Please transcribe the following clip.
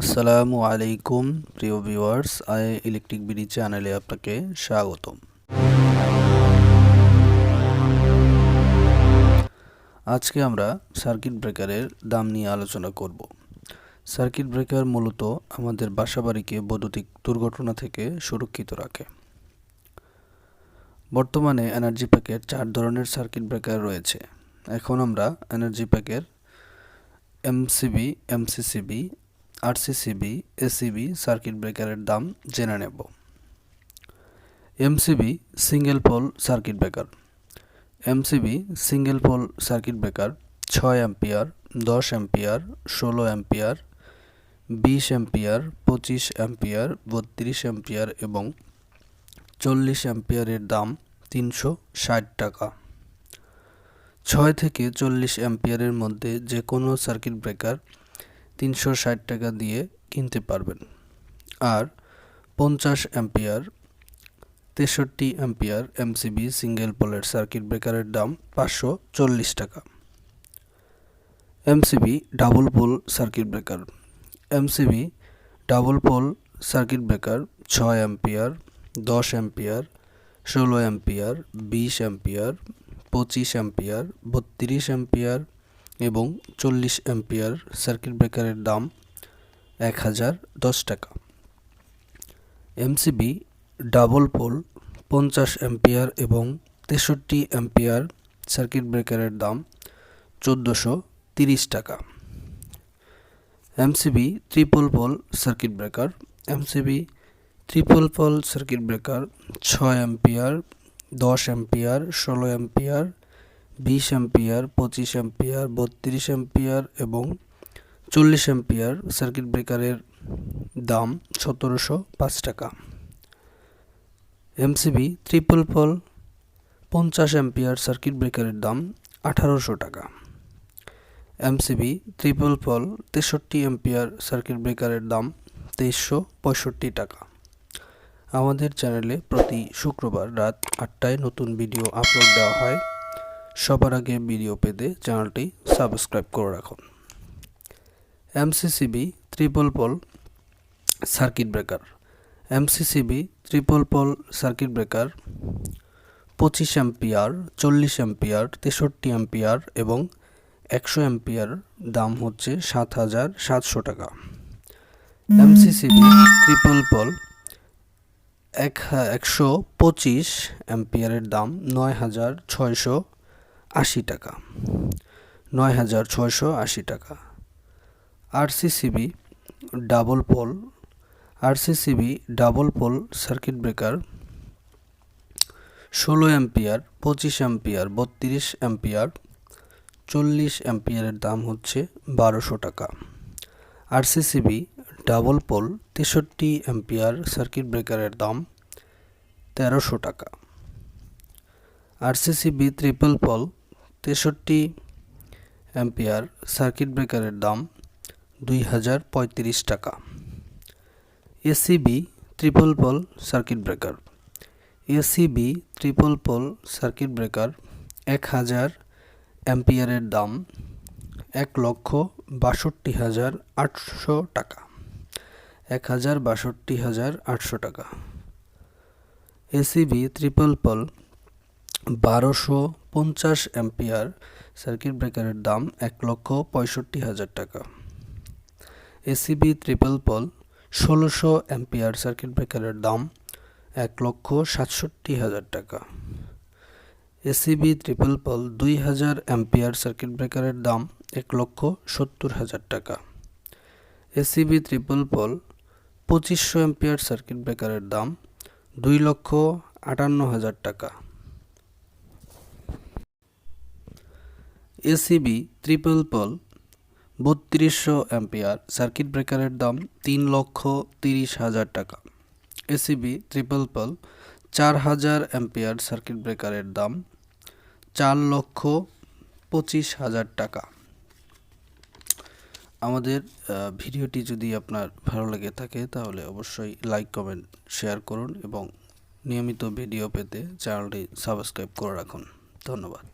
আসসালামু আলাইকুম, প্রিয় ভিউয়ার্স। আই ইলেকট্রিক বিডি চ্যানেলে আপনাকে স্বাগতম। আজকে আমরা সার্কিট ব্রেকারের দাম নিয়ে আলোচনা করব। সার্কিট ব্রেকার মূলত আমাদের বাসাবাড়িকে বৈদ্যুতিক দুর্ঘটনা থেকে সুরক্ষিত রাখে। বর্তমানে এনার্জি প্যাকের চার ধরনের সার্কিট ব্রেকার রয়েছে। এখন আমরা energy প্যাকের MCB, MCCB RCCB ACB circuit ব্রেকারের দাম জেনে নেব। MCB single pole circuit breaker MCB single pole circuit breaker ছয় অ্যাম্পিয়ার দশ অ্যাম্পিয়ার ষোলো অ্যাম্পিয়ার বিশ অ্যাম্পিয়ার পঁচিশ অ্যাম্পিয়ার বত্রিশ অ্যাম্পিয়ার এবং চল্লিশ অ্যাম্পিয়ারের দাম তিনশো ষাট টাকা। ছয় থেকে চল্লিশ অ্যাম্পিয়ারের মধ্যে যে কোনো সার্কিট ব্রেকার তিনশো ষাট টাকা দিয়ে কিনতে পারবেন। আর পঞ্চাশ অ্যাম্পিয়ার, তেষট্টি অ্যাম্পিয়ার এমসিবি সিঙ্গেল পোলের সার্কিট ব্রেকারের দাম পাঁচশো চল্লিশ টাকা। MCB double pole circuit breaker. MCB double pole circuit breaker ছয় অ্যাম্পিয়ার, দশ অ্যাম্পিয়ার, ষোলো অ্যাম্পিয়ার, বিশ অ্যাম্পিয়ার, পঁচিশ অ্যাম্পিয়ার, বত্রিশ অ্যাম্পিয়ার এবং চল্লিশ অ্যাম্পিয়ার সার্কিট ব্রেকারের দাম এক হাজার দশ টাকা। এমসিবি ডাবল পোল পঞ্চাশ অ্যাম্পিয়ার এবং তেষট্টি অ্যাম্পিয়ার সার্কিট ব্রেকারের দাম চোদ্দোশো তিরিশ টাকা। MCB triple pole circuit breaker MCB triple pole circuit breaker ছয় অ্যাম্পিয়ার দশ অ্যাম্পিয়ার ষোলো অ্যাম্পিয়ার বিশ অ্যাম্পিয়ার, পঁচিশ অ্যাম্পিয়ার, বত্রিশ অ্যাম্পিয়ার এবং চল্লিশ অ্যাম্পিয়ার সার্কিট ব্রেকারের দাম সতেরোশো পাঁচ টাকা। এমসিবি ট্রিপল পল পঞ্চাশ অ্যাম্পিয়ার সার্কিট ব্রেকারের দাম আঠারোশো টাকা। এমসিবি ট্রিপল পল তেষট্টি অ্যাম্পিয়ার সার্কিট ব্রেকারের দাম তেইশশো পঁয়ষট্টি টাকা। আমাদের চ্যানেলে প্রতি শুক্রবার রাত আটটায় নতুন ভিডিও আপলোড দেওয়া হয়। সবার আগে ভিডিও পেতে চ্যানেলটি সাবস্ক্রাইব করে রাখুন। MCCB triple pole circuit breaker. MCCB triple pole circuit breaker পঁচিশ অ্যাম্পিয়ার, চল্লিশ অ্যাম্পিয়ার, তেষট্টি অ্যাম্পিয়ার এবং একশো অ্যাম্পিয়ার দাম হচ্ছে সাত হাজার সাতশো টাকা। এমসিসিবি ট্রিপল পল এক একশো পঁচিশ অ্যাম্পিয়ারের দাম নয় হাজার ছয়শো আশি টাকা। নয় হাজার ছয়শো আশি টাকা। RCCB double pole. RCCB double pole circuit breaker. ষোলো অ্যাম্পিয়ার, পঁচিশ অ্যাম্পিয়ার, বত্রিশ অ্যাম্পিয়ার। চল্লিশ অ্যাম্পিয়ারের দাম হচ্ছে বারোশো টাকা। আরসিসিবি ডাবল পোল, তেষট্টি অ্যাম্পিয়ার সার্কিট ব্রেকারের দাম তেরোশো টাকা। আরসিসিবি ট্রিপল পল তেষট্টি অ্যাম্পিয়ার সার্কিট ব্রেকারের দাম দুই হাজার পঁয়ত্রিশ টাকা। ACB triple pole circuit breaker. ACB triple pole circuit breaker এক হাজার অ্যাম্পিয়ারের দাম এক লক্ষ বাষট্টি হাজার আটশো টাকা। এক হাজার বাষট্টি হাজার আটশো টাকা। এসিবি ট্রিপল পল বারোশো পঞ্চাশ অ্যাম্পিয়ার সার্কিট ব্রেকারের দাম এক লক্ষ পঁয়ষট্টি হাজার টাকা। এসিবি ট্রিপল পল ষোলোশো অ্যাম্পিয়ার সার্কিট ব্রেকারের দাম এক লক্ষ সাতষট্টি হাজার টাকা। এসিবি ট্রিপল পল দুই হাজার অ্যাম্পিয়ার সার্কিট ব্রেকারের দাম এক লক্ষ সত্তর হাজার টাকা। এসিবি ট্রিপল পল পঁচিশশো অ্যাম্পিয়ার সার্কিট ব্রেকারের দাম দুই লক্ষ আটান্ন হাজার টাকা। এসিবি ট্রিপল পল বত্রিশশো অ্যাম্পিয়ার। সার্কিট ব্রেকারের দাম তিন লক্ষ তিরিশ হাজার টাকা। এসিবি ট্রিপল পল চার হাজার অ্যাম্পিয়ার। সার্কিট ব্রেকারের দাম চার লক্ষ পঁচিশ হাজার টাকা। আমাদের ভিডিওটি যদি আপনার ভালো লেগে থাকে, তাহলে অবশ্যই লাইক কমেন্ট শেয়ার করুন এবং নিয়মিত ভিডিও পেতে চ্যানেলটি সাবস্ক্রাইব করে রাখুন। ধন্যবাদ।